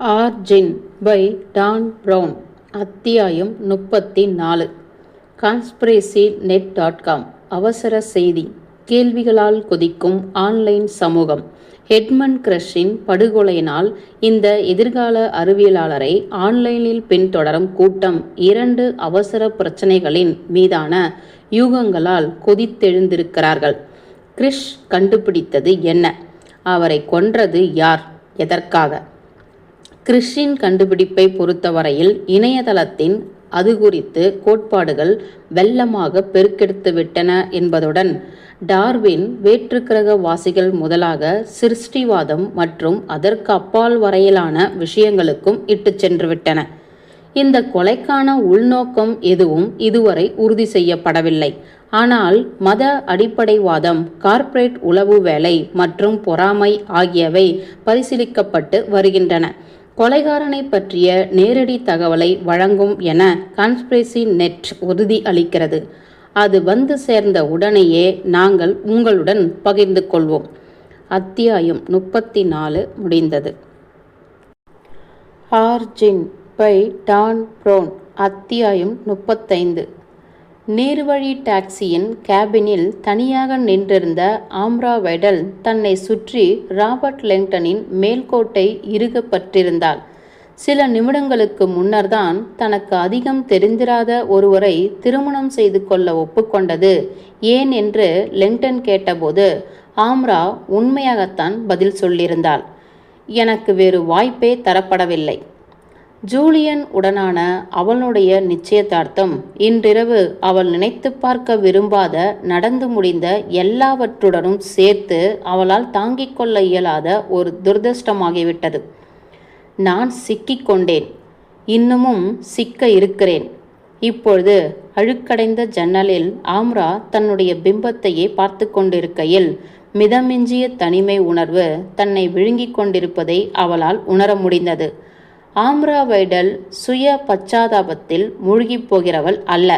Origin by Don brown அத்தியாயம் முப்பத்தி நாலு கான்ஸ்பிரேசி நெட் டாட் காம் அவசர செய்தி. கேள்விகளால் கொதிக்கும் ஆன்லைன் சமூகம். ஹெட்மன் கிரஷின் படுகொலையினால் இந்த எதிர்கால அறிவியலாளரை ஆன்லைனில் பின்தொடரும் கூட்டம் இரண்டு அவசர பிரச்சனைகளின் மீதான யூகங்களால் கொதித்தெழுந்திருக்கிறார்கள். கிரிஷ் கண்டுபிடித்தது என்ன? அவரை கொன்றது யார்? எதற்காக? கிறிஷின் கண்டுபிடிப்பை பொறுத்தவரையில் இணையதளத்தின் அது குறித்து கோட்பாடுகள் வெள்ளமாக பெருக்கெடுத்துவிட்டன என்பதுடன் டார்வின் வேற்றுக்கிரக வாசிகள் முதலாக சிருஷ்டிவாதம் மற்றும் அதற்கு அப்பால் வரையிலான விஷயங்களுக்கும் இட்டு சென்றுவிட்டன. இந்த கொலைக்கான உள்நோக்கம் எதுவும் இதுவரை உறுதி செய்யப்படவில்லை. ஆனால் மத அடிப்படைவாதம் கார்ப்பரேட் உளவு வேலை மற்றும் பொறாமை ஆகியவை பரிசீலிக்கப்பட்டு வருகின்றன. கொலைகாரனை பற்றிய நேரடி தகவலை வழங்கும் என கான்ஸ்பிரசி நெட் உறுதி அளிக்கிறது. அது வந்து சேர்ந்த உடனேயே நாங்கள் உங்களுடன் பகிர்ந்து கொள்வோம். அத்தியாயம் முப்பத்தி நாலு முடிந்தது. ஆர்ஜின் பை டான் ப்ரோன் அத்தியாயம் முப்பத்தைந்து. நீர்வழி டாக்ஸியின் கேபினில் தனியாக நின்றிருந்த ஆம்ரா வைடல் தன்னை சுற்றி ராபர்ட் லெங்டனின் மேல்கோட்டை இறுக சில நிமிடங்களுக்கு முன்னர்தான் தனக்கு அதிகம் தெரிந்திராத ஒருவரை திருமணம் செய்து கொள்ள ஒப்புக்கொண்டது. ஏன் என்று லெங்டன் கேட்டபோது ஆம்ரா உண்மையாகத்தான் பதில் சொல்லியிருந்தாள். எனக்கு வேறு வாய்ப்பே தரப்படவில்லை. ஜூலியன் உடனான அவளுடைய நிச்சயதார்த்தம். இன்றிரவு அவள் நினைத்து பார்க்க விரும்பாத நடந்து முடிந்த எல்லாவற்றுடனும் சேர்த்து அவளால் தாங்கிக் கொள்ள இயலாத ஒரு துர்தஷ்டமாகிவிட்டது நான் சிக்கிக் கொண்டேன். இன்னமும் சிக்க இருக்கிறேன். இப்பொழுது அழுக்கடைந்த ஜன்னலில் ஆம்ரா தன்னுடைய பிம்பத்தையே பார்த்து கொண்டிருக்கையில் மிதமிஞ்சிய தனிமை உணர்வு தன்னை விழுங்கிக் கொண்டிருப்பதை அவளால் உணர முடிந்தது. ஆம்ராவைடல் சுய பச்சாதாபத்தில் மூழ்கிப் போகிறவள் அல்ல.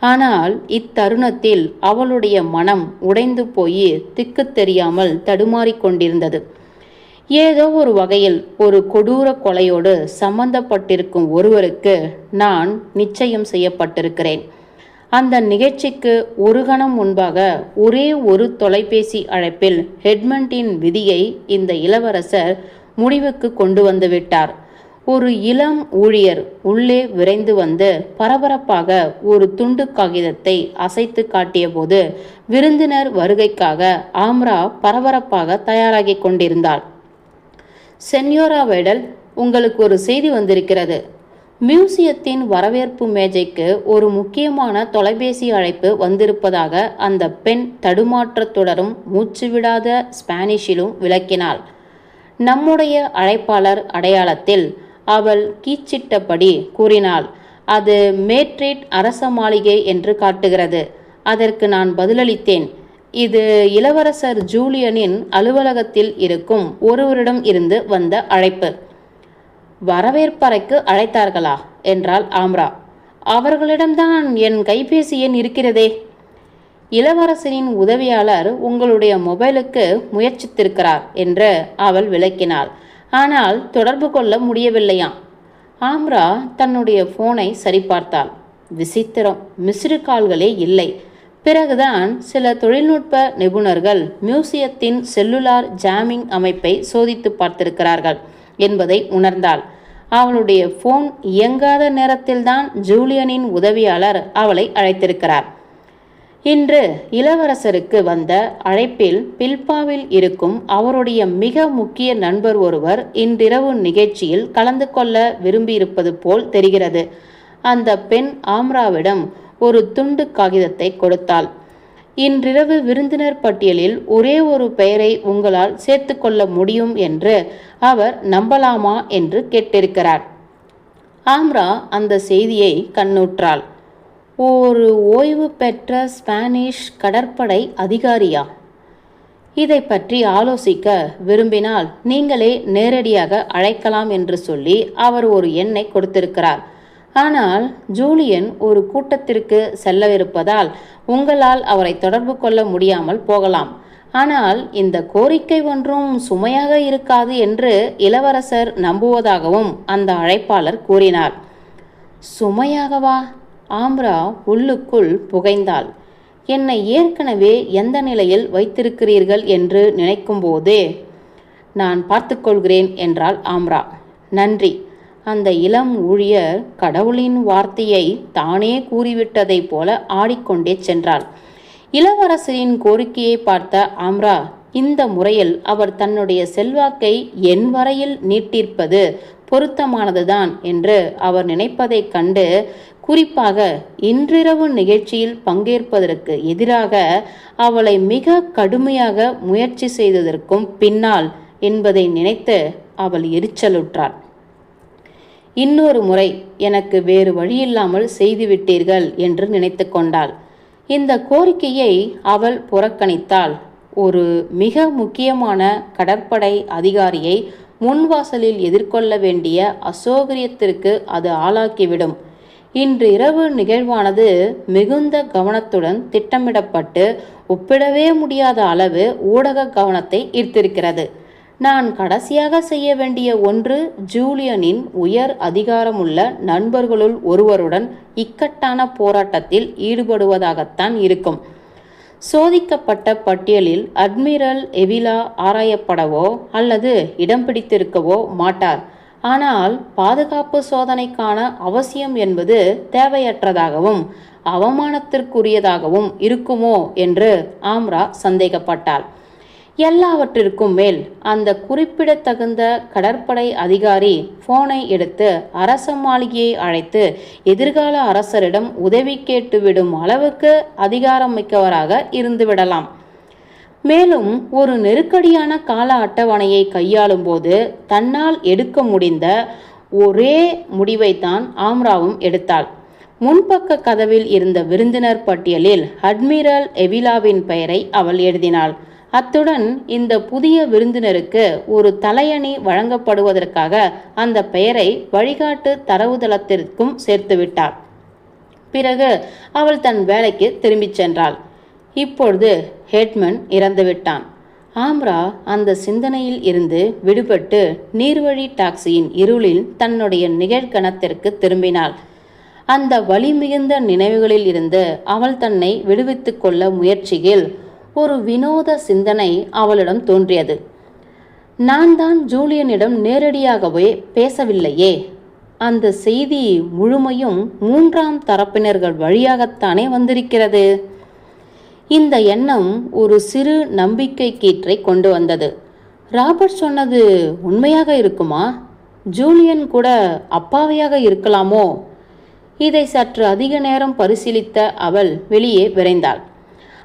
ஆனால் இத்தருணத்தில் அவளுடைய மனம் உடைந்து போய் திக்கு தெரியாமல் தடுமாறிக்கொண்டிருந்தது ஏதோ ஒரு வகையில் ஒரு கொடூர கொலையோடு சம்பந்தப்பட்டிருக்கும் ஒருவருக்கு நான் நிச்சயம் செய்யப்பட்டிருக்கிறேன். அந்த நிகழ்ச்சிக்கு ஒரு கணம் முன்பாக ஒரே ஒரு தொலைபேசி அழைப்பில் ஹெட்மண்டின் விதியை இந்த இளவரசர் முடிவுக்கு கொண்டு வந்துவிட்டார் ஒரு இளம் ஊழியர் உள்ளே விரைந்து வந்து பரபரப்பாக ஒரு துண்டு காகிதத்தை அசைத்து காட்டியபோது விருந்தினர் வருகைக்காக ஆம்ரா பரபரப்பாக தயாராகி கொண்டிருந்தாள். சென்யோரா வைடல் உங்களுக்கு ஒரு செய்தி வந்திருக்கிறது. மியூசியத்தின் வரவேற்பு மேஜைக்கு ஒரு முக்கியமான தொலைபேசி அழைப்பு வந்திருப்பதாக அந்த பெண் தடுமாற்றத்துடனும் மூச்சுவிடாத ஸ்பானிஷிலும் விளக்கினாள். நம்முடைய அழைப்பாளர் அடையாளத்தில் அவள் கீச்சிட்டபடி கூறினாள் அது மேட்ரிட் அரச மாளிகை என்று காட்டுகிறது. அதற்கு நான் பதிலளித்தேன். இது இளவரசர் ஜூலியனின் அலுவலகத்தில் இருக்கும் ஒருவரிடம் இருந்து வந்த அழைப்பு. வரவேற்பறைக்கு அழைத்தார்களா? என்றாள் ஆம்ரா. அவர்களிடம்தான் என் கைபேசி எண் இருக்கிறதே. இளவரசனின் உதவியாளர் உங்களுடைய மொபைலுக்கு முயற்சித்திருக்கிறார் என்று அவள் விளக்கினாள். ஆனால் தொடர்பு கொள்ள முடியவில்லையாம். ஆம்ரா தன்னுடைய போனை சரிபார்த்தாள். விசித்திரம். மிஸ்டு கால்களே இல்லை. பிறகுதான் சில தொழில்நுட்ப நிபுணர்கள் மியூசியத்தின் செல்லுலார் ஜாமிங் அமைப்பை சோதித்து பார்த்திருக்கிறார்கள் என்பதை உணர்ந்தாள். அவளுடைய போன் இயங்காத நேரத்தில்தான் ஜூலியனின் உதவியாளர் அவளை அழைத்திருக்கிறார். இன்று இளவரசருக்கு வந்த அழைப்பில் பில்பாவில் இருக்கும் அவருடைய மிக முக்கிய நண்பர் ஒருவர் இன்றிரவு நிகழ்ச்சியில் கலந்து கொள்ள விரும்பியிருப்பது போல் தெரிகிறது. அந்த பெண் ஆம்ராவிடம் ஒரு துண்டு காகிதத்தை கொடுத்தாள். இன்றிரவு விருந்தினர் பட்டியலில் ஒரே ஒரு பெயரை உங்களால் சேர்த்து கொள்ள முடியும் என்று அவர் நம்பலாமா என்று கேட்டிருக்கிறார். ஆம்ரா அந்த செய்தியை கண்ணுற்றாள். ஒரு ஓய்வு பெற்ற ஸ்பானிஷ் கடற்படை அதிகாரியா? இதை பற்றி ஆலோசிக்க விரும்பினால் நீங்களே நேரடியாக அழைக்கலாம் என்று சொல்லி அவர் ஒரு எண்ணை கொடுத்திருக்கிறார். ஆனால் ஜூலியன் ஒரு கூட்டத்திற்கு செல்லவிருப்பதால் உங்களால் அவரை தொடர்பு கொள்ள முடியாமல் போகலாம். ஆனால் இந்த கோரிக்கை ஒன்றும் சுமையாக இருக்காது என்று இளவரசர் நம்புவதாகவும் அந்த அழைப்பாளர் கூறினார். சுமையாகவா? ஆம்ரா உள்ளுக்குள் புகைந்தாள். என்னை ஏற்கனவே எந்த நிலையில் வைத்திருக்கிறீர்கள் என்று நினைக்கும்போதே நான் பார்த்துக்கொள்கிறேன் என்றாள் ஆம்ரா. நன்றி. அந்த இளம் ஊழியர் கடவுளின் வார்த்தையை தானே கூறிவிட்டதைப் போல ஆடிக்கொண்டே சென்றாள். இளவரசரின் கோரிக்கையை பார்த்த ஆம்ரா இந்த முறையில் அவர் தன்னுடைய செல்வாக்கை என் வரையில் நீட்டிருப்பது பொருத்தமானதுதான் என்று அவர் நினைப்பதைக் கண்டு குறிப்பாக இன்றிரவு நிகழ்ச்சியில் பங்கேற்பதற்கு எதிராக அவளை மிக கடுமையாக முயற்சி செய்ததற்கும் பின்னால் என்பதை நினைத்து அவள் எரிச்சலுற்றாள். இன்னொரு முறை எனக்கு வேறு வழியில்லாமல் செய்துவிட்டீர்கள் என்று நினைத்து கொண்டாள். இந்த கோரிக்கையை அவள் புறக்கணித்தாள். ஒரு மிக முக்கியமான கடற்படை அதிகாரியை முன்வாசலில் எதிர்கொள்ள வேண்டிய அசௌகரியத்திற்கு அது ஆளாக்கிவிடும். இன்று இரவு நிகழ்வானது மிகுந்த கவனத்துடன் திட்டமிடப்பட்டு ஒப்பிடவே முடியாத அளவு ஊடக கவனத்தை ஈர்த்திருக்கிறது. நான் கடைசியாக செய்ய வேண்டிய ஒன்று ஜூலியனின் உயர் அதிகாரமுள்ள நண்பர்களுள் ஒருவருடன் இக்கட்டான போராட்டத்தில் ஈடுபடுவதாகத்தான் இருக்கும். சோதிக்கப்பட்ட பட்டியலில் அட்மிரல் எவிலா ஆராயப்படவோ அல்லது இடம் பிடித்திருக்கவோ மாட்டார். ஆனால் பாதுகாப்பு சோதனைக்கான அவசியம் என்பது தேவையற்றதாகவும் அவமானத்திற்குரியதாகவும் இருக்குமோ என்று ஆம்ரா சந்தேகப்பட்டாள். எல்லாவற்றிற்கும் மேல் அந்த குறிப்பிடத்தகுந்த கடற்படை அதிகாரி போனை எடுத்து அரச மாளிகையை அழைத்து எதிர்கால அரசரிடம் உதவி கேட்டுவிடும் அளவுக்கு அதிகாரம் மிக்கவராக இருந்துவிடலாம். மேலும் ஒரு நெருக்கடியான கால அட்டவணையை கையாளும் போது தன்னால் எடுக்க முடிந்த ஒரே முடிவைத்தான் ஆம்ராவும் எடுத்தாள். முன்பக்க கதவில் இருந்த விருந்தினர் பட்டியலில் அட்மிரல் எவிலாவின் பெயரை அவள் எழுதினாள். அத்துடன் இந்த புதிய விருந்தினருக்கு ஒரு தலையணி வழங்கப்படுவதற்காக அந்த பெயரை வழிகாட்டு தரவுதளத்திற்கும் சேர்த்துவிட்டாள் பிறகு அவள் தன் வேலைக்கு திரும்பிச் சென்றாள். இப்பொழுது ஹேட்மன் இறந்துவிட்டான். ஆம்ரா அந்த சிந்தனையில் இருந்து விடுபட்டு நீர்வழி டாக்ஸியின் இருளில் தன்னுடைய நிகழ்கணத்திற்கு திரும்பினாள். அந்த வலி மிகுந்த நினைவுகளில் இருந்து அவள் தன்னை விடுவித்துக் கொள்ள முயற்சியில் ஒரு வினோத சிந்தனை அவளிடம் தோன்றியது. நான் தான் ஜூலியனிடம் நேரடியாகவே பேசவில்லையே. அந்த செய்தி முழுமையும் மூன்றாம் தரப்பினர்கள் வழியாகத்தானே வந்திருக்கிறது? இந்த எண்ணம் ஒரு சிறு நம்பிக்கை கீற்றை கொண்டு வந்தது. ராபர்ட் சொன்னது உண்மையாக இருக்குமா? ஜூலியன் கூட அப்பாவையாக இருக்கலாமோ? இதை சற்று அதிக நேரம் பரிசீலித்த அவள் வெளியே விரைந்தாள்.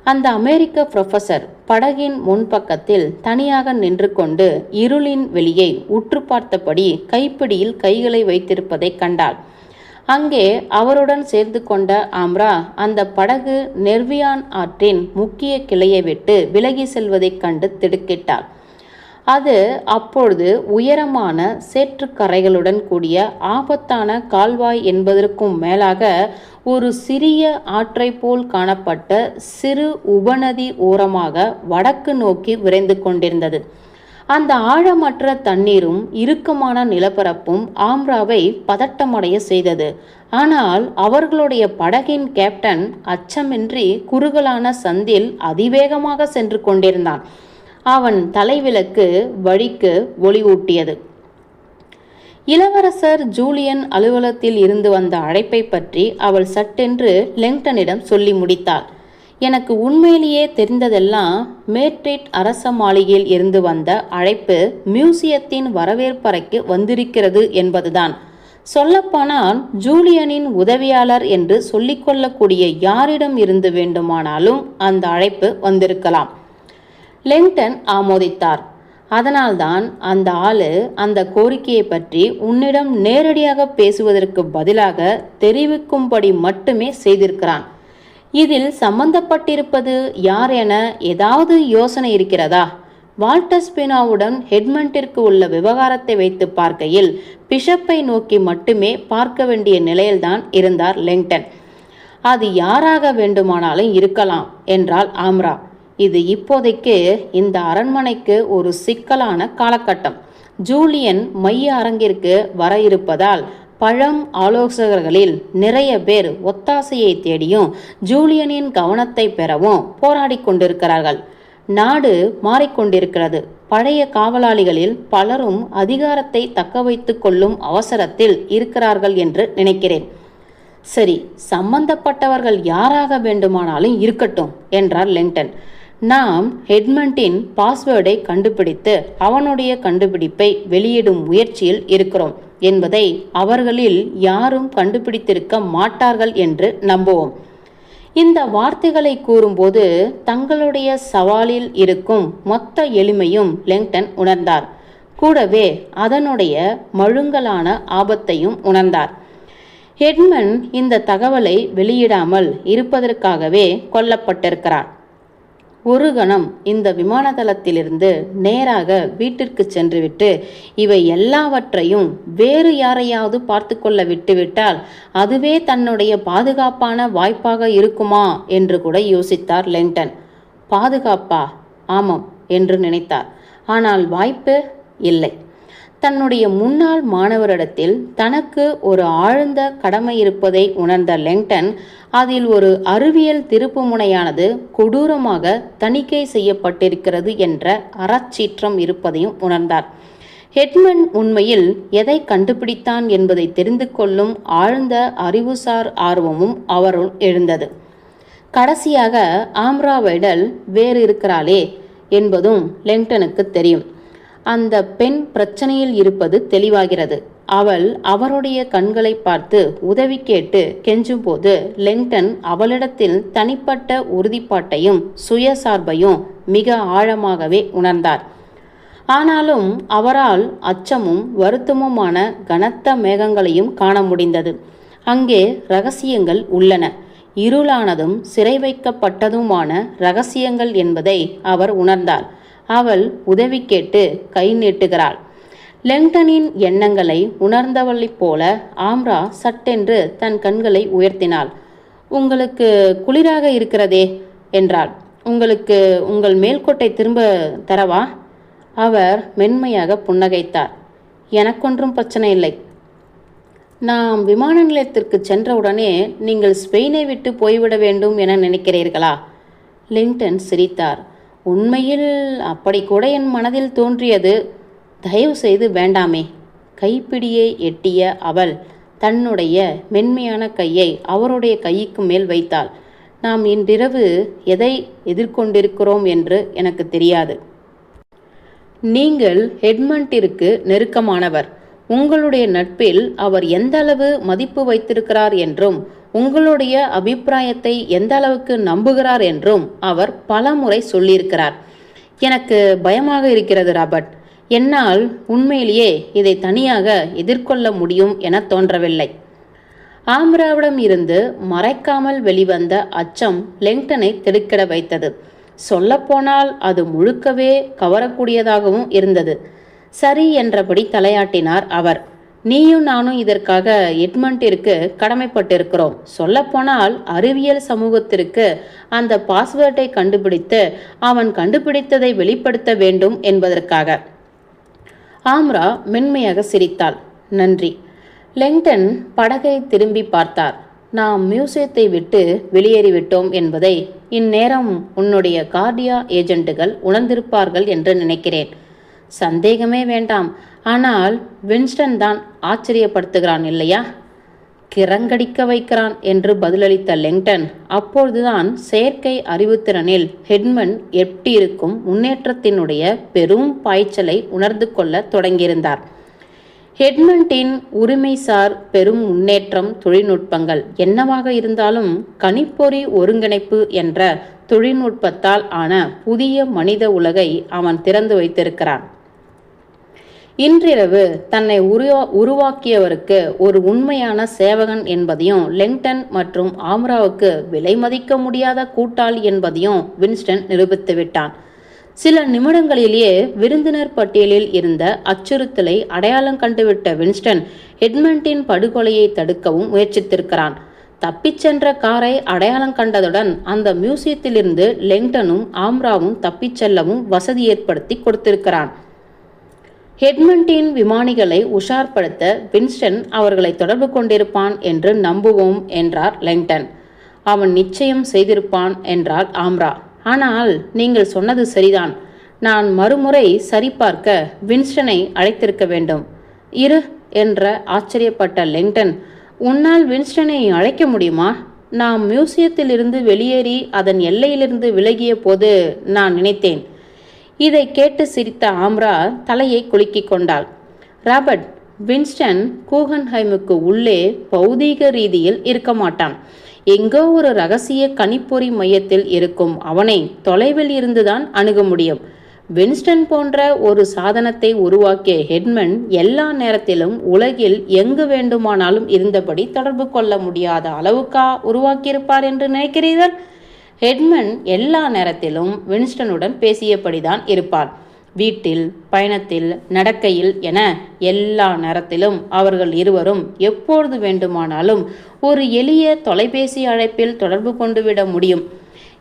அந்த அமெரிக்க புரொஃபசர் படகின் முன்பக்கத்தில் தனியாக நின்று கொண்டு இருளின் வெளியை உற்று பார்த்தபடி கைப்பிடியில் கைகளை வைத்திருப்பதைக் கண்டாள். அங்கே அவருடன் சேர்ந்து கொண்ட ஆம்ரா அந்த படகு நெர்வியான் ஆற்றின் முக்கிய கிளையை விட்டு விலகி செல்வதைக் கண்டு திடுக்கிட்டாள். அது அப்பொழுது உயரமான சேற்றுக்கரைகளுடன் கூடிய ஆபத்தான கால்வாய் என்பதற்கும் மேலாக ஒரு சிறிய ஆற்றை போல் காணப்பட்ட சிறு உபநதி ஓரமாக வடக்கு நோக்கி விரைந்து கொண்டிருந்தது. அந்த ஆழமற்ற தண்ணீரும் இறுக்கமான நிலப்பரப்பும் ஆம்ராவை பதட்டமடைய செய்தது. ஆனால் அவர்களுடைய படகின் கேப்டன் அச்சமின்றி குறுகலான சந்தில் அதிவேகமாக சென்று கொண்டிருந்தான். அவன் தலைவிளக்கு வழிக்கு ஒளிவூட்டியது இளவரசர் ஜூலியன் அலுவலகத்தில் இருந்து வந்த அழைப்பை பற்றி அவள் சட்டென்று லெங்டனிடம் சொல்லி முடித்தாள். எனக்கு உண்மையிலேயே தெரிந்ததெல்லாம் மேட்ரிட் அரச மாளிகையில் இருந்து வந்த அழைப்பு மியூசியத்தின் வரவேற்பறைக்கு வந்திருக்கிறது என்பதுதான். சொல்லப்போனால் ஜூலியனின் உதவியாளர் என்று சொல்லிக்கொள்ளக்கூடிய யாரிடம் இருந்து வேண்டுமானாலும் அந்த அழைப்பு வந்திருக்கலாம். லெங்டன் ஆமோதித்தார். அதனால்தான் அந்த ஆளு அந்த கோரிக்கையை பற்றி உன்னிடம் நேரடியாக பேசுவதற்கு பதிலாக தெரிவிக்கும்படி மட்டுமே செய்திருக்கிறான். இதில் சம்பந்தப்பட்டிருப்பது யார் என ஏதாவது யோசனை இருக்கிறதா? வால்டர் ஸ்பினாவுடன் ஹெட்மண்டிற்கு உள்ள விவகாரத்தை வைத்து பார்க்கையில் பிஷப்பை நோக்கி மட்டுமே பார்க்க வேண்டிய நிலையில்தான் இருந்தார் லெங்டன். அது யாராக வேண்டுமானாலும் இருக்கலாம் என்றாள் ஆம்ரா. இது இப்போதைக்கு இந்த அரண்மனைக்கு ஒரு சிக்கலான காலகட்டம். ஜூலியன் மைய அரங்கிற்கு வர இருப்பதால் பழம் ஆலோசகர்களில் நிறைய பேர் ஒத்தாசையை தேடியும் ஜூலியனின் கவனத்தை பெறவும் போராடி கொண்டிருக்கிறார்கள். நாடு மாறிக்கொண்டிருக்கிறது. பழைய காவலாளிகளில் பலரும் அதிகாரத்தை தக்க வைத்து கொள்ளும் அவசரத்தில் இருக்கிறார்கள் என்று நினைக்கிறேன். சரி சம்பந்தப்பட்டவர்கள் யாராக வேண்டுமானாலும் இருக்கட்டும் என்றார் லெங்டன். நாம் ஹெட்மண்டின் பாஸ்வேர்டை கண்டுபிடித்து அவனுடைய கண்டுபிடிப்பை வெளியிடும் முயற்சியில் இருக்கிறோம். என்பதை அவர்களில் யாரும் கண்டுபிடித்திருக்க மாட்டார்கள் என்று நம்புவோம். இந்த வார்த்தைகளை கூறும்போது தங்களுடைய சவாலில் இருக்கும் மொத்த எளிமையும் லெங்டன் உணர்ந்தார். கூடவே அதனுடைய மழுங்கலான ஆபத்தையும் உணர்ந்தார். ஹெட்மன் இந்த தகவலை வெளியிடாமல் இருப்பதற்காகவே கொல்லப்பட்டிருக்கிறார். ஒரு கணம் இந்த விமானதளத்திலிருந்து நேராக வீட்டிற்கு சென்றுவிட்டு இவை எல்லாவற்றையும் வேறு யாரையாவது பார்த்து கொள்ள விட்டுவிட்டால் அதுவே தன்னுடைய பாதுகாப்பான வாய்ப்பாக இருக்குமா? என்று கூட யோசித்தார் லெங்டன். பாதுகாப்பா? ஆமாம் என்று நினைத்தார். ஆனால் வாய்ப்பு இல்லை. தன்னுடைய முன்னாள் மாணவரிடத்தில் தனக்கு ஒரு ஆழ்ந்த கடமை இருப்பதை உணர்ந்த லெங்டன் அதில் ஒரு அறிவியல் திருப்புமுனையானது கொடூரமாக தணிக்கை செய்யப்பட்டிருக்கிறது என்ற அறச்சீற்றம் இருப்பதையும் உணர்ந்தார். ஹெட்மன் உண்மையில் எதை கண்டுபிடித்தான் என்பதை தெரிந்து கொள்ளும் ஆழ்ந்த அறிவுசார் ஆர்வமும் அவருள் எழுந்தது. கடைசியாக ஆம்ரா வைடல் வேறு இருக்கிறாளே என்பதும் லெங்டனுக்கு தெரியும். அந்த பெண் பிரச்சனையில் இருப்பது தெளிவாகிறது. அவள் அவருடைய கண்களை பார்த்து உதவி கேட்டு கெஞ்சும்போது லெங்டன் அவளிடத்தில் தனிப்பட்ட உறுதிப்பாட்டையும் சுயசார்பையும் மிக ஆழமாகவே உணர்ந்தார். ஆனாலும் அவரால் அச்சமும் வருத்தமுமான கனத்த மேகங்களையும் காண முடிந்தது. அங்கே ரகசியங்கள் உள்ளன. இருளானதும் சிறை வைக்கப்பட்டதுமான ரகசியங்கள் என்பதை அவர் உணர்ந்தார். அவள் உதவி கேட்டு கை நீட்டுகிறாள். லெங்டனின் எண்ணங்களை உணர்ந்தவளைப் போல ஆம்ரா சட்டென்று தன் கண்களை உயர்த்தினாள். உங்களுக்கு குளிராக இருக்கிறதே என்றாள். உங்களுக்கு உங்கள் மேல்கோட்டை திரும்ப தரவா? அவர் மென்மையாக புன்னகைத்தார். எனக்கொன்றும் பிரச்சனை இல்லை. நாம் விமான நிலையத்திற்கு சென்றவுடனே நீங்கள் ஸ்பெயினை விட்டு போய்விட வேண்டும் என நினைக்கிறீர்களா? லிங்டன் சிரித்தார். உண்மையில் அப்படி கூட என் மனதில் தோன்றியது. தயவு செய்து வேண்டாமே. கைப்பிடியை எட்டிய அவள் தன்னுடைய மென்மையான கையை அவருடைய கைக்கு மேல் வைத்தாள். நாம் இன்றிரவு எதை எதிர்கொண்டிருக்கிறோம் என்று எனக்கு தெரியாது. நீங்கள் ஹெட்மண்டிற்கு நெருக்கமானவர். உங்களுடைய நட்பில் அவர் எந்த அளவு மதிப்பு வைத்திருக்கிறார் என்றும் உங்களுடைய அபிப்பிராயத்தை எந்த அளவுக்கு நம்புகிறார் என்றும் அவர் பலமுறை சொல்லியிருக்கிறார். எனக்கு பயமாக இருக்கிறது ராபர்ட். என்னால் உண்மையிலேயே இதை தனியாக எதிர்கொள்ள முடியும் என தோன்றவில்லை. ஆம்ராவிடம் இருந்து மறைக்காமல் வெளிவந்த அச்சம் லெங்டனை திடுக்கிட வைத்தது. சொல்லப்போனால் அது முழுக்கவே கவரக்கூடியதாகவும் இருந்தது. சரி என்றபடி தலையாட்டினார் அவர். நீயும் நானும் இதற்காக எட்மண்டிற்கு கடமைப்பட்டிருக்கிறோம். சொல்லப்போனால் அறிவியல் சமூகத்திற்கு அந்த பாஸ்வேர்டை கண்டுபிடித்து அவன் கண்டுபிடித்ததை வெளிப்படுத்த வேண்டும் என்பதற்காக. ஆம்ரா மென்மையாக சிரித்தாள். நன்றி. லெங்டன் படகை திரும்பி பார்த்தார். நாம் மியூசியத்தை விட்டு வெளியேறிவிட்டோம் என்பதை இந்நேரம் உன்னுடைய கார்டியா ஏஜென்ட்டுகள் உணர்ந்திருப்பார்கள் என்று நினைக்கிறேன். சந்தேகமே வேண்டாம். ஆனால் வின்ஸ்டன் தான் ஆச்சரியப்படுத்துகிறான் இல்லையா? கிறங்கடிக்க வைக்கிறான் என்று பதிலளித்த லெங்டன். அப்பொழுதுதான் செயற்கை அறிவுத்திறனில் ஹெட்மன் இருக்கும் முன்னேற்றத்தினுடைய பெரும் பாய்ச்சலை உணர்ந்து கொள்ள தொடங்கியிருந்தார். ஹெட்மண்டின் உரிமைசார் பெரும் முன்னேற்றம் தொழில்நுட்பங்கள் என்னவாக இருந்தாலும் கணிப்பொறி ஒருங்கிணைப்பு என்ற தொழில்நுட்பத்தால் ஆன புதிய மனித உலகை அவன் திறந்து வைத்திருக்கிறான். இன்றிரவு தன்னை உருவா உருவாக்கியவருக்கு ஒரு உண்மையான சேவகன் என்பதையும் லெங்டன் மற்றும் ஆம்ராவுக்கு விலை மதிக்க முடியாத கூட்டாளி என்பதையும் வின்ஸ்டன் நிரூபித்துவிட்டான் சில நிமிடங்களிலேயே விருந்தினர் பட்டியலில் இருந்த அச்சுறுத்தலை அடையாளம் கண்டுவிட்ட வின்ஸ்டன் எட்மண்டின் படுகொலையை தடுக்கவும் முயற்சித்திருக்கிறான். தப்பிச் சென்ற காரை அடையாளம் கண்டதுடன் அந்த மியூசியத்திலிருந்து லெங்டனும் ஆம்ராவும் தப்பிச் செல்லவும் வசதி ஏற்படுத்தி கொடுத்திருக்கிறான். ஹெட்மண்டின் விமானிகளை உஷார்படுத்த வின்ஸ்டன் அவர்களை தொடர்பு கொண்டிருப்பான் என்று நம்புவோம் என்றார் லெங்டன். அவன் நிச்சயம் செய்திருப்பான் என்றார் ஆம்ரா. ஆனால் நீங்கள் சொன்னது சரிதான். நான் மறுமுறை சரிபார்க்க வின்ஸ்டனை அழைத்திருக்க வேண்டும். இரு என்ற ஆச்சரியப்பட்ட லெங்டன். உன்னால் வின்ஸ்டனை அழைக்க முடியுமா? நாம் மியூசியத்திலிருந்து வெளியேறி அதன் எல்லையிலிருந்து விலகிய போது நான் நினைத்தேன். இதை கேட்டு சிரித்த ஆம்ரா தலையை குலுக்கிக் கொண்டாள். ராபர்ட் வின்ஸ்டன் கூகன்ஹைமுக்கு உள்ளே பௌதீக ரீதியில் இருக்க மாட்டான். எங்கோ ஒரு ரகசிய கணிப்பொறி மையத்தில் இருக்கும் அவனை தொலைவில் இருந்துதான் அணுக முடியும். வின்ஸ்டன் போன்ற ஒரு சாதனத்தை உருவாக்கிய ஹெட்மன் எல்லா நேரத்திலும் உலகில் எங்கு வேண்டுமானாலும் இருந்தபடி தொடர்பு கொள்ள முடியாத அளவுக்கா உருவாக்கியிருப்பார் என்று நினைக்கிறீர்கள்? ஹெட்மன் எல்லா நேரத்திலும் வின்ஸ்டனுடன் பேசியபடிதான் இருப்பார் வீட்டில் பயணத்தில் நடக்கையில் என எல்லா நேரத்திலும் அவர்கள் இருவரும் எப்பொழுது வேண்டுமானாலும் ஒரு எளிய தொலைபேசி அழைப்பில் தொடர்பு கொண்டுவிட முடியும்.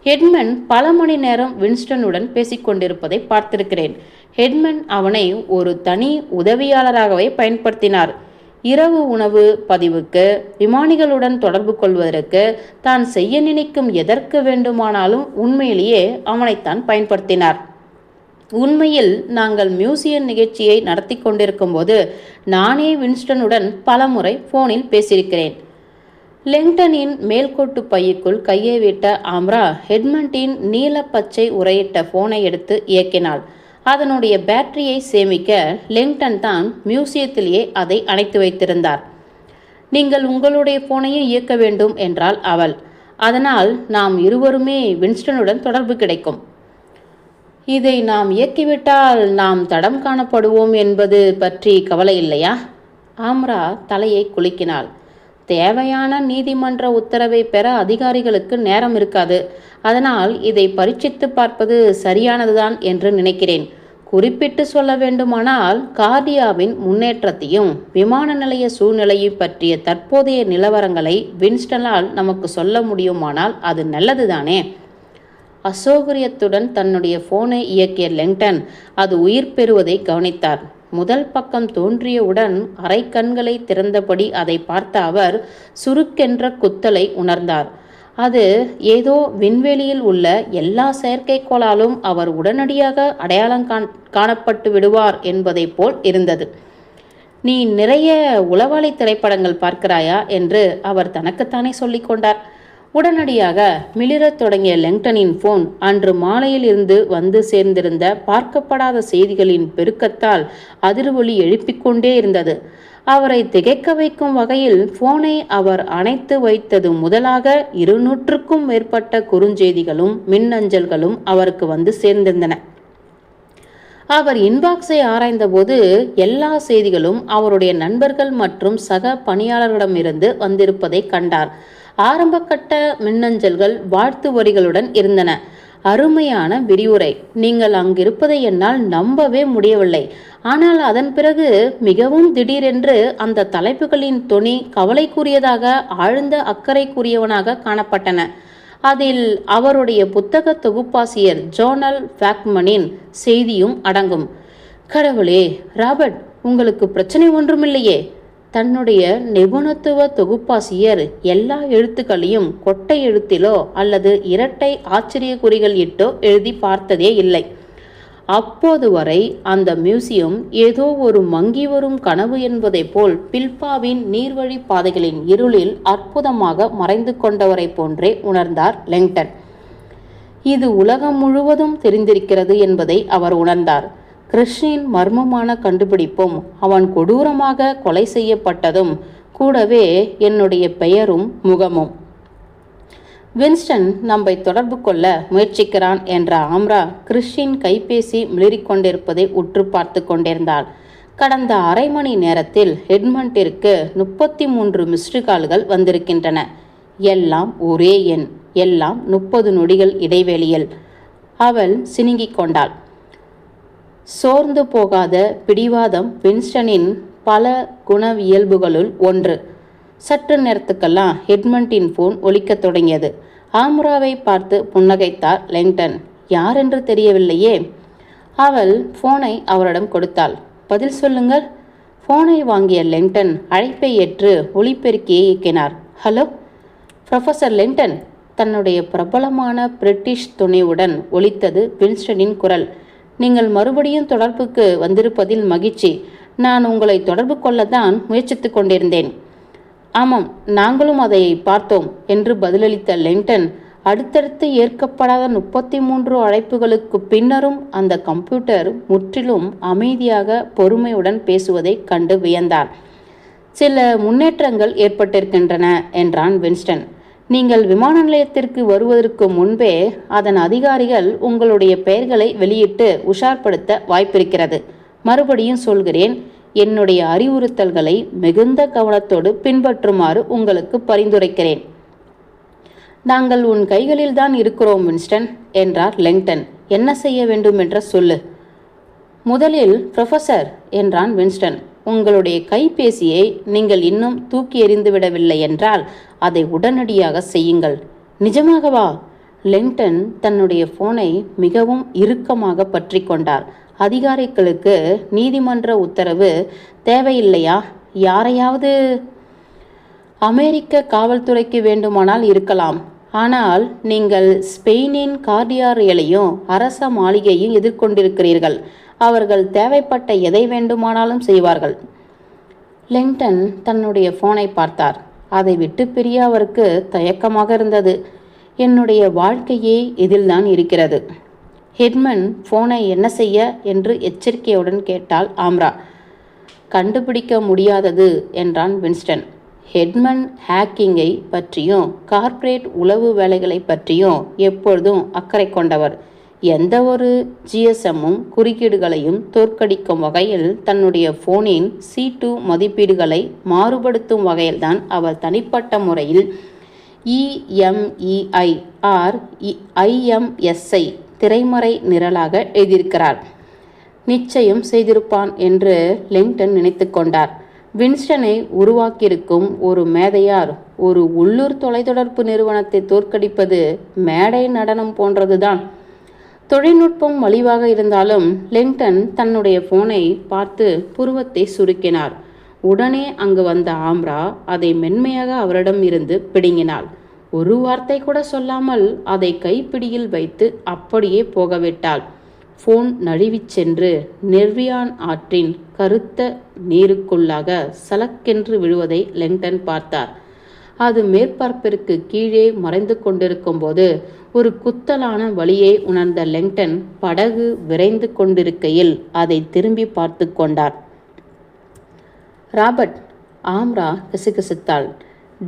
ஹெட்மன் பல மணி நேரம் வின்ஸ்டனுடன் பேசிக்கொண்டிருப்பதை பார்த்திருக்கிறேன். ஹெட்மன் அவனை ஒரு தனி உதவியாளராகவே பயன்படுத்தினார். இரவு உணவு பதிவுக்கு விமானிகளுடன் தொடர்பு கொள்வதற்கு தான் செய்ய நினைக்கும் எதற்கு வேண்டுமானாலும் உண்மையிலேயே அவனைத்தான் பயன்படுத்தினார். உண்மையில் நாங்கள் மியூசியம் நிகழ்ச்சியை நடத்தி கொண்டிருக்கும் போது நானே வின்ஸ்டனுடன் பலமுறை போனில் பேசியிருக்கிறேன். லெங்டனின் மேல்கோட்டு பையுக்குள் கையை விட்ட ஆம்ரா ஹெட்மண்டின் நீல பச்சை உரையிட்ட போனை எடுத்து இயக்கினாள். அதனுடைய பேட்டரியை சேமிக்க லெங்டன் தான் மியூசியத்திலேயே அதை அணைத்து வைத்திருந்தார். நீங்கள் உங்களுடைய போனையும் இயக்க வேண்டும் என்றால் அவள். அதனால் நாம் இருவருமே வின்ஸ்டனுடன் தொடர்பு கிடைக்கும். இதை நாம் இயக்கிவிட்டால் நாம் தடம் காணப்படுவோம் என்பது பற்றி கவலை இல்லையா? ஆம்ரா தலையை குலுக்கினாள். தேவையான நீதிமன்ற உத்தரவை பெற அதிகாரிகளுக்கு நேரம் இருக்காது. அதனால் இதை பரீட்சித்து பார்ப்பது சரியானதுதான் என்று நினைக்கிறேன். குறிப்பிட்டு சொல்ல வேண்டுமானால் கார்டியாவின் முன்னேற்றத்தையும் விமான நிலைய சூழ்நிலையை பற்றிய தற்போதைய நிலவரங்களை வின்ஸ்டனால் நமக்கு சொல்ல முடியுமானால் அது நல்லதுதானே? அசௌகரியத்துடன் தன்னுடைய போனை இயக்கிய லெங்டன் அது உயிர் பெறுவதை கவனித்தார். முதல் பக்கம் தோன்றியவுடன் அரை கண்களை திறந்தபடி அதை பார்த்த அவர் சுருக்கென்ற குத்தலை உணர்ந்தார். அது ஏதோ விண்வெளியில் உள்ள எல்லா செயற்கைக்கோளாலும் அவர் உடனடியாக அடையாளம் காண் காணப்பட்டு விடுவார் என்பதைப் போல் இருந்தது. நீ நிறைய உளவாளி திரைப்படங்கள் பார்க்கிறாயா? என்று அவர் தனக்குத்தானே சொல்லிக்கொண்டார் உடனடியாக மிளிரத் தொடங்கிய லெங்டனின் போன் அன்று மாலையில் இருந்து வந்து சேர்ந்திருந்த பார்க்கப்படாத செய்திகளின் பெருக்கத்தால் அதிர்வொலி எழுப்பிக்கொண்டே இருந்தது. அவரை திகைக்க வைக்கும் வகையில் போனை அவர் அணைத்து வைத்தது முதலாக இருநூற்றுக்கும் மேற்பட்ட குறுஞ்செய்திகளும் மின்னஞ்சல்களும் அவருக்கு வந்து சேர்ந்திருந்தன. அவர் இன்பாக்ஸை ஆராய்ந்தபோது எல்லா செய்திகளும் அவருடைய நண்பர்கள் மற்றும் சக பணியாளர்களிடமிருந்து வந்திருப்பதை கண்டார். ஆரம்பகட்ட மின்னஞ்சல்கள் வாழ்த்து வரிகளுடன் இருந்தன. அருமையான விரிவுரை. நீங்கள் அங்கிருப்பதை என்னால் நம்பவே முடியவில்லை. ஆனால் அதன் பிறகு மிகவும் திடீரென்று அந்த தலைப்புகளின் தொனி கவலைக்குரியதாக ஆழ்ந்த அக்கறைக்குரியவனாக காணப்பட்டன. அதில் அவருடைய புத்தக தொகுப்பாசிரியர் ஜோனல் ஃபேக்மனின் செய்தியும் அடங்கும். கடவுளே ராபர்ட் உங்களுக்கு பிரச்சனை ஒன்றுமில்லையே. தன்னுடைய நிபுணத்துவ தொகுப்பாசிரியர் எல்லா எழுத்துக்களையும் கொட்டை எழுத்திலோ அல்லது இரட்டை ஆச்சரிய குறிகள் இட்டோ எழுதி பார்த்ததே இல்லை. அப்போது வரை அந்த மியூசியம் ஏதோ ஒரு மங்கி வரும் கனவு என்பதைப் போல் பில்பாவின் நீர்வழி பாதைகளின் இருளில் அற்புதமாக மறைந்து கொண்டவரை போன்றே உணர்ந்தார் லெங்டன். இது உலகம் முழுவதும் தெரிந்திருக்கிறது என்பதை அவர் உணர்ந்தார். கிருஷ்ணின் மர்மமான கண்டுபிடிப்பும் அவன் கொடூரமாக கொலை செய்யப்பட்டதும் கூடவே என்னுடைய பெயரும் முகமும். வின்ஸ்டன் நம்மை தொடர்பு கொள்ள முயற்சிக்கிறான் என்ற ஆம்ரா கிறிஸ்டின் கைபேசி மிளிரிக்கொண்டிருப்பதை உற்று பார்த்து கொண்டிருந்தாள். கடந்த அரை மணி நேரத்தில் ஹெட்மண்டிற்கு முப்பத்தி மூன்று மிஸ்டு கால்கள் வந்திருக்கின்றன. எல்லாம் ஒரே எண் எல்லாம் முப்பது நொடிகள் இடைவெளியில். அவள் சினுங்கிக் கொண்டாள். சோர்ந்து போகாத பிடிவாதம் வின்ஸ்டனின் பல குணவியல்புகளுள் ஒன்று. சற்று நேரத்துக்கெல்லாம் ஹெட்மண்டின் ஃபோன் ஒலிக்கத் தொடங்கியது. ஆம்ராவை பார்த்து புன்னகைத்தார் லெங்டன். யாரென்று தெரியவில்லையே? அவள் ஃபோனை அவரிடம் கொடுத்தாள். பதில் சொல்லுங்கள். ஃபோனை வாங்கிய லெங்டன் அழைப்பை ஏற்று ஒளிப்பெருக்கியை இயக்கினார். ஹலோ? Professor Langdon. தன்னுடைய பிரபலமான பிரிட்டிஷ் துணைவுடன் ஒலித்தது வின்ஸ்டனின் குரல். நீங்கள் மறுபடியும் தொடர்புக்கு வந்திருப்பதில் மகிழ்ச்சி. நான் உங்களை தொடர்பு கொள்ளத்தான் முயற்சித்து கொண்டிருந்தேன். ஆமாம் நாங்களும் அதை பார்த்தோம் என்று பதிலளித்த லெங்டன் அடுத்தடுத்து ஏற்கப்படாத முப்பத்தி மூன்று அழைப்புகளுக்கு பின்னரும் அந்த கம்ப்யூட்டர் முற்றிலும் அமைதியாக பொறுமையுடன் பேசுவதைக் கண்டு வியந்தார் சில முன்னேற்றங்கள் ஏற்பட்டிருக்கின்றன என்றான் வின்ஸ்டன். நீங்கள் விமான நிலையத்திற்கு வருவதற்கு முன்பே அதன் அதிகாரிகள் உங்களுடைய பெயர்களை வெளியிட்டு உஷார்படுத்த வாய்ப்பிருக்கிறது. மறுபடியும் சொல்கிறேன் என்னுடைய அறிவுறுத்தல்களை மிகுந்த கவனத்தோடு பின்பற்றுமாறு உங்களுக்கு பரிந்துரைக்கிறேன். நாங்கள் உன் கைகளில்தான் இருக்கிறோம் வின்ஸ்டன் என்றார் லெங்டன். என்ன செய்ய வேண்டும் என்ற சொல்லு. முதலில் ப்ரொஃபசர் என்றான் வின்ஸ்டன். உங்களுடைய கைபேசியை நீங்கள் இன்னும் தூக்கி எறிந்துவிடவில்லை என்றால் அதை உடனடியாக செய்யுங்கள். நிஜமாகவா? லெங்டன் தன்னுடைய போனை மிகவும் இறுக்கமாக பற்றி கொண்டார். அதிகாரிகளுக்கு நீதிமன்ற உத்தரவு தேவையில்லையா? யாரையாவது? அமெரிக்க காவல்துறைக்கு வேண்டுமானால் இருக்கலாம். ஆனால் நீங்கள் ஸ்பெயினின் கார்டியாரியலையும் அரச மாளிகையும் எதிர்கொண்டிருக்கிறீர்கள். அவர்கள் தேவைப்பட்ட எதை வேண்டுமானாலும் செய்வார்கள். லிங்டன் தன்னுடைய போனை பார்த்தார். அதை விட்டு பிரிய அவருக்கு தயக்கமாக இருந்தது. என்னுடைய வாழ்க்கையே இதில்தான் இருக்கிறது. ஹெட்மன் போனை என்ன செய்ய என்று எச்சரிக்கையுடன் கேட்டாள் ஆம்ரா. கண்டுபிடிக்க முடியாதது என்றான் வின்ஸ்டன். ஹெட்மன் ஹேக்கிங்கை பற்றியும் கார்ப்பரேட் உளவு வேலைகளை பற்றியும் எப்பொழுதும் அக்கறை கொண்டவர். எந்த ஒரு ஜிஎஸ்எம்மும் குறுக்கீடுகளையும் தோற்கடிக்கும் வகையில் தன்னுடைய ஃபோனின் சி டூ மதிப்பீடுகளை மாறுபடுத்தும் வகையில்தான் அவர் தனிப்பட்ட முறையில் இஎம்இஐ ஆர் ஐஎம்எஸ்ஐ திரைமறை நிரலாக எழுதியிருக்கிறார். நிச்சயம் செய்திருப்பான் என்று லிங்டன் நினைத்து கொண்டார். வின்ஸ்டனை உருவாக்கியிருக்கும் ஒரு மேதையார் ஒரு உள்ளூர் தொலைத்தொடர்பு நிறுவனத்தை தோற்கடிப்பது மேடை நடனம் போன்றதுதான். தொழில்நுட்பம் மலிவாக இருந்தாலும் லிங்டன் தன்னுடைய போனை பார்த்து புருவத்தை சுருக்கினார். உடனே அங்கு வந்த ஆம்ரா அதை மென்மையாக அவரிடம் இருந்து பிடுங்கினாள். ஒரு வார்த்தை கூட சொல்லாமல் அதை கைப்பிடியில் வைத்து அப்படியே போகவிட்டாள். ஃபோன் நழுவிச் சென்று நெர்வியான் ஆற்றின் கருத்த நீருக்குள்ளாக சலக்கென்று விழுவதை லெங்டன் பார்த்தார். அது மேற்பரப்பிற்கு கீழே மறைந்து கொண்டிருக்கும் போது ஒரு குத்தலான வழியை உணர்ந்த லெங்டன் படகு விரைந்து கொண்டிருக்கையில் அதை திரும்பி பார்த்து கொண்டார். ராபர்ட் ஆம்ரா கிசுகிசுத்தாள்.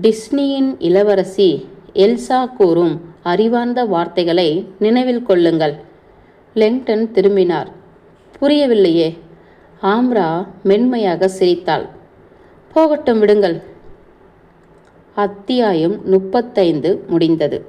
டிஸ்னியின் இளவரசி எல்சா கூறும் அறிவார்ந்த வார்த்தைகளை நினைவில் கொள்ளுங்கள். லெங்டன் திரும்பினார். புரியவில்லையே. ஆம்ரா மென்மையாக சிரித்தாள். போகட்டும் விடுங்கள். அத்தியாயம் முப்பத்தைந்து முடிந்தது.